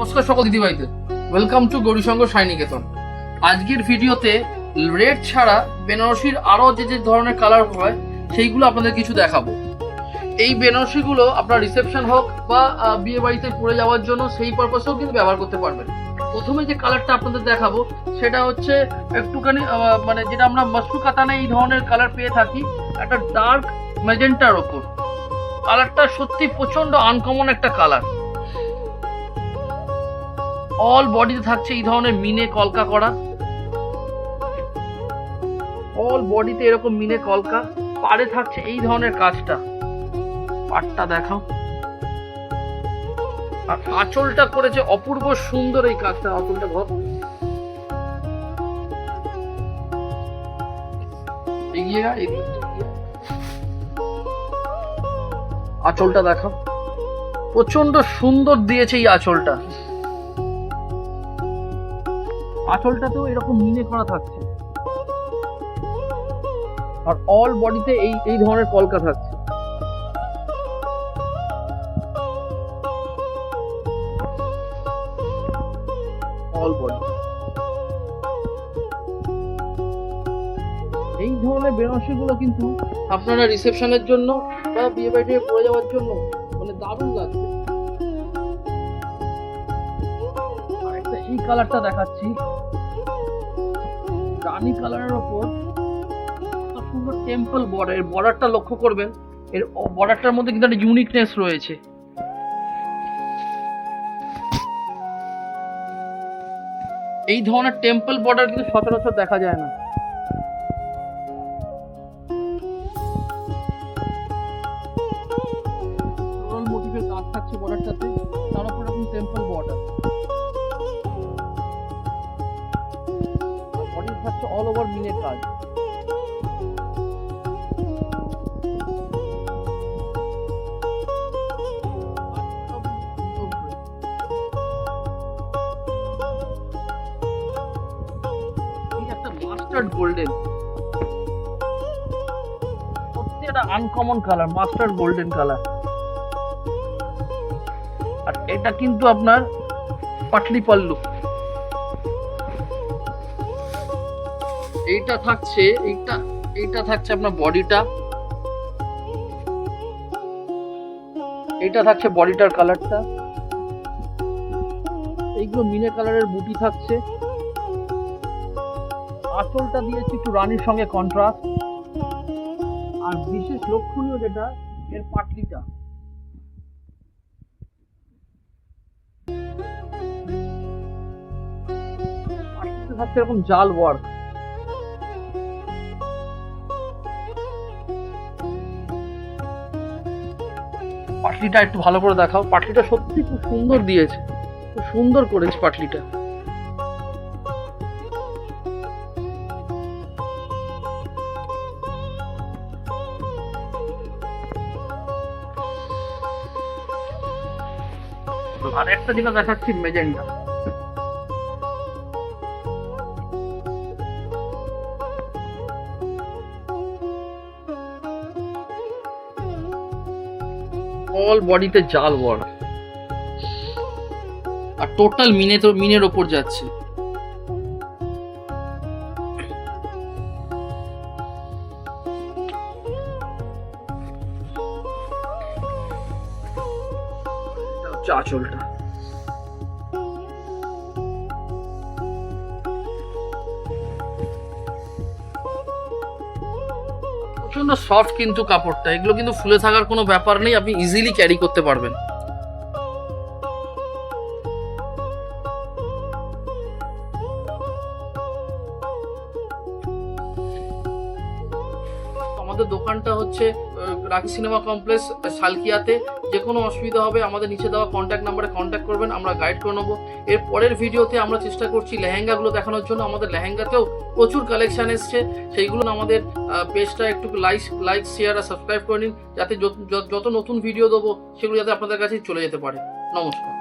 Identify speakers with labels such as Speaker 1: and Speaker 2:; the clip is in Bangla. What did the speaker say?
Speaker 1: নমস্কার সকল দিদিভাইদের। ওয়েলকাম টু গৌরীসঙ্গ সাইনিকেতন আজকের ভিডিওতে রেড ছাড়া বেনারসির আরও যে যে ধরনের কালার হয়, সেইগুলো আপনাদের কিছু দেখাবো। এই বেনারসিগুলো আপনার রিসেপশন হোক বা বিয়ে বাড়িতে পরে যাওয়ার জন্য সেই পারপাসেও কিন্তু ব্যবহার করতে পারবেন। প্রথমে যে কালারটা আপনাদের দেখাবো, সেটা হচ্ছে একটুখানি মানে যেটা আমরা মাসরু কাতানে এই ধরনের কালার পেয়ে থাকি, একটা ডার্ক ম্যাজেন্টার ওপর। কালারটা সত্যি প্রচণ্ড আনকমন একটা কালার অল বডিতে থাকছে এই ধরনের মিনে কলকা করা। অল বডিতে এরকম মিনে কলকা। পাড়ে থাকছে এই ধরনের কাজটা। পাটটা দেখাও। আর আঁচলটা করেছে অপূর্ব সুন্দর এই কাজটা, আঁচলটা ঘর এগিয়ে যা। আঁচলটা দেখাও। প্রচণ্ড সুন্দর দিয়েছে এই আঁচলটা। আঁচলটাতেও এরকম মিনে করা থাকছে। আর অল বডিতে এই এই ধরনের কলকা থাকছে। অল বডি এই ধরনের বেনারসিগুলো কিন্তু আপনারা রিসেপশনের জন্য বা বিয়ে বাড়িতে পড়ে যাওয়ার জন্য মানে দারুণ লাগবে এই কালারটা দেখাচ্ছি। রানী কালারের ওপর সুন্দর টেম্পল বর্ডার এর বর্ডারটা লক্ষ্য করবেন। এর বর্ডারটার মধ্যে কিন্তু একটা ইউনিকনেস রয়েছে। এই ধরনের টেম্পল বর্ডার কিন্তু সচরাচর দেখা যায় না। অল ওভার মিনের কাজ গোল্ডেন একটা uncommon colour mustard golden colour আর এটা কিন্তু আপনার পাটলি পাল্লু এইটা থাকছে, এইটা এইটা থাকছে আপনার বডিটা। এইটা থাকছে বডিটার কালারটা। এইগুলো মিনে কালারের বুটি থাকছে। আঁচলটা দিয়েছি একটু রানীর সঙ্গে কন্ট্রাস্ট আর বিশেষ লক্ষণীয় যেটা, এর পাটলিটা। থাকছে এরকম জাল ওয়ার্ক পাটলিটা একটু ভালো করে দেখাও। পাটলিটা সত্যি খুব সুন্দর দিয়েছে। খুব সুন্দর করেছে পাটলিটা। আর একটা জিনিস দেখাচ্ছি, মেজেন্টা। অল বডিতে জাল বড়। আর টোটাল মিনে তো মিনের ওপর যাচ্ছে। চাচলটা প্রচণ্ড সফট কিন্তু কাপড়টা। এগুলো কিন্তু ফুলে থাকার কোনো ব্যাপার নেই, আপনি ইজিলি ক্যারি করতে পারবেন। আমাদের দোকানটা হচ্ছে রাখি সিনেমা কমপ্লেক্স, সালকিয়াতে যে কোনো অসুবিধা হবে, আমাদের নিচে দেওয়া কন্ট্যাক্ট নাম্বারে কন্ট্যাক্ট করবেন, আমরা গাইড করে নেব। এর পরের ভিডিওতে আমরা চেষ্টা করছি লেহেঙ্গাগুলো দেখানোর জন্য, আমাদের লেহেঙ্গাতেও প্রচুর কালেকশান এসছে। সেইগুলো আমাদের পেজটা একটু লাইক লাইক শেয়ার আর সাবস্ক্রাইব করে নিন, যত যত নতুন ভিডিও দেবো, সেগুলো যাতে আপনাদের কাছে চলে যেতে পারে। নমস্কার।